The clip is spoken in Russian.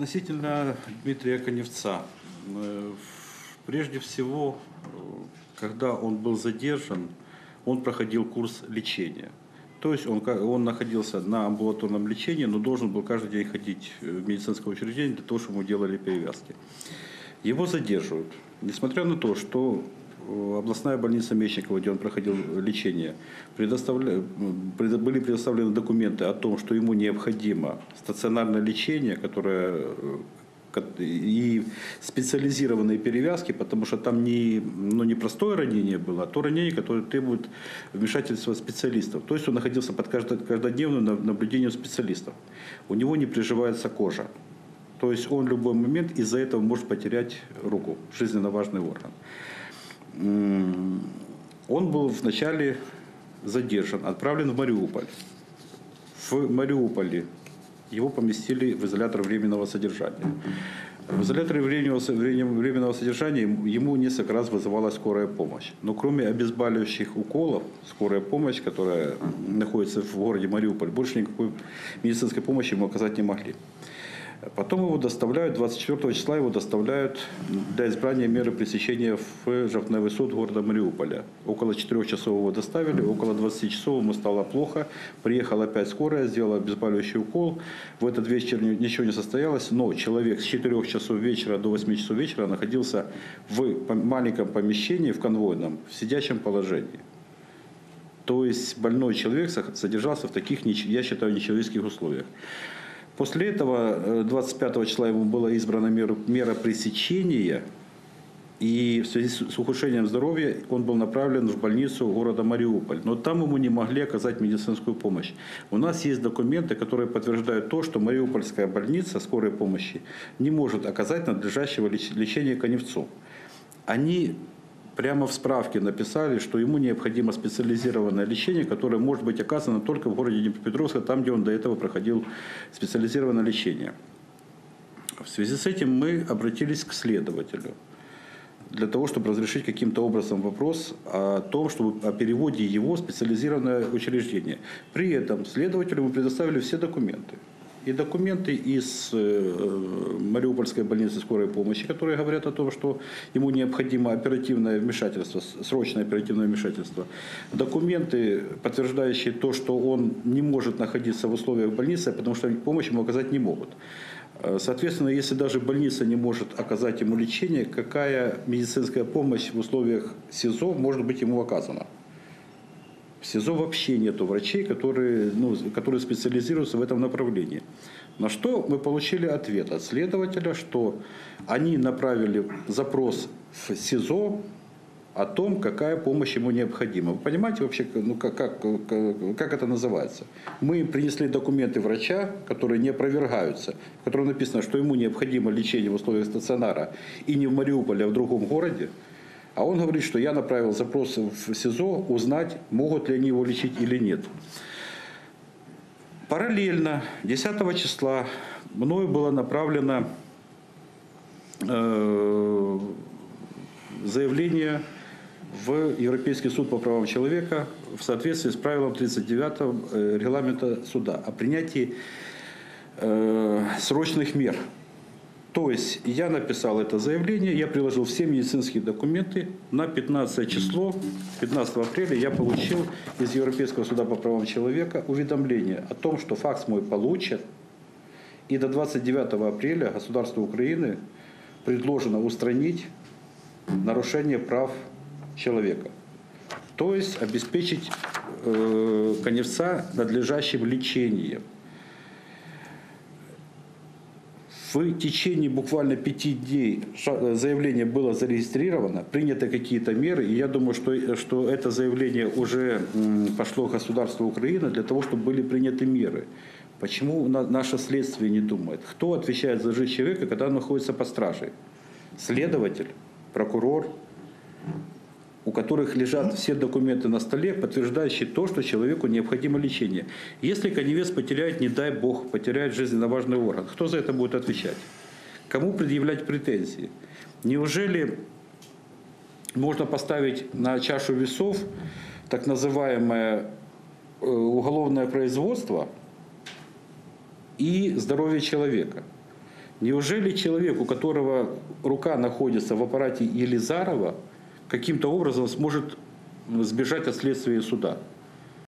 Относительно Дмитрия Коневца. э, Прежде всего, э, когда он был задержан, он проходил курс лечения. То есть он, он находился на амбулаторном лечении, но должен был каждый день ходить в медицинское учреждение для того, чтобы ему делали перевязки. Его задерживают, несмотря на то, что э, областная больница Мечникова, где он проходил лечение, предоставля... были предоставлены документы о том, что ему необходимо стационарное лечение, которое э, и специализированные перевязки, потому что там не, ну, не простое ранение было, а то ранение, которое требует вмешательства специалистов. То есть он находился под каждо- каждодневным наблюдением специалистов. У него не приживается кожа. То есть он в любой момент из-за этого может потерять руку, жизненно важный орган. Он был вначале задержан, отправлен в Мариуполь. В Мариуполе его поместили в изолятор временного содержания. В изоляторе временного, со- времен- временного содержания ему несколько раз вызывалась скорая помощь. Но кроме обезболивающих уколов, скорая помощь, которая находится в городе Мариуполь, больше никакой медицинской помощи ему оказать не могли. Потом его доставляют, 24 числа его доставляют для избрания меры пресечения в Жовтневый суд города Мариуполя. Около 4 часов его доставили, около 20 часов ему стало плохо. Приехала опять скорая, сделала обезболивающий укол. В этот вечер ни- ничего не состоялось, но человек с 4 часов вечера до 8 часов вечера находился в маленьком помещении, в конвойном, в сидячем положении. То есть больной человек содержался в таких, я считаю, нечеловеческих условиях. После этого, э, 25 числа ему была избрана мера, мера пресечения, и в связи с ухудшением здоровья он был направлен в больницу города Мариуполь. Но там ему не могли оказать медицинскую помощь. У нас есть документы, которые подтверждают то, что Мариупольская больница скорой помощи не может оказать надлежащего леч- лечения коневцу. Они прямо в справке написали, что ему необходимо специализированное лечение, которое может быть оказано только в городе Днепропетровска, там, где он до этого проходил специализированное лечение. В связи с этим мы обратились к следователю для того, чтобы разрешить каким-то образом вопрос о том, чтобы о переводе его в специализированное учреждение. При этом следователю мы предоставили все документы. И документы из э, Мариупольской больницы скорой помощи, которые говорят о том, что ему необходимо оперативное вмешательство, срочное оперативное вмешательство. Документы, подтверждающие то, что он не может находиться в условиях больницы, потому что помощь ему оказать не могут. Э, Соответственно, если даже больница не может оказать ему лечение, какая медицинская помощь в условиях СИЗО может быть ему оказана? В СИЗО вообще нету врачей, которые, ну, которые специализируются в этом направлении. На что мы получили ответ от следователя, что они направили запрос в СИЗО о том, какая помощь ему необходима. Вы понимаете вообще, ну, как, как, как это называется? Мы принесли документы врача, которые не опровергаются, в котором написано, что ему необходимо лечение в условиях стационара и не в Мариуполе, а в другом городе. А он говорит, что я направил запрос в СИЗО узнать, могут ли они его лечить или нет. Параллельно 10 числа мною было направлено э, заявление в Европейский суд по правам человека в соответствии с правилом 39 э, регламента суда о принятии э, срочных мер. То есть я написал это заявление, я приложил все медицинские документы. На 15 число, 15 апреля я получил из Европейского суда по правам человека уведомление о том, что факс мой получат. И до 29 апреля государству Украины предложено устранить нарушение прав человека. То есть обеспечить э, коневца надлежащим лечением. В течение буквально пяти дней заявление было зарегистрировано, приняты какие-то меры, и я думаю, что, что это заявление уже пошло в государство Украины для того, чтобы были приняты меры. Почему на- наше следствие не думает? Кто отвечает за жизнь человека, когда он находится под стражей? Следователь, прокурор, у которых лежат все документы на столе, подтверждающие то, что человеку необходимо лечение. Если коневец потеряет, не дай бог, потеряет жизненно важный орган, кто за это будет отвечать? Кому предъявлять претензии? Неужели можно поставить на чашу весов так называемое э, уголовное производство и здоровье человека? Неужели человек, у которого рука находится в аппарате Елизарова, каким-то образом сможет сбежать от следствия и суда?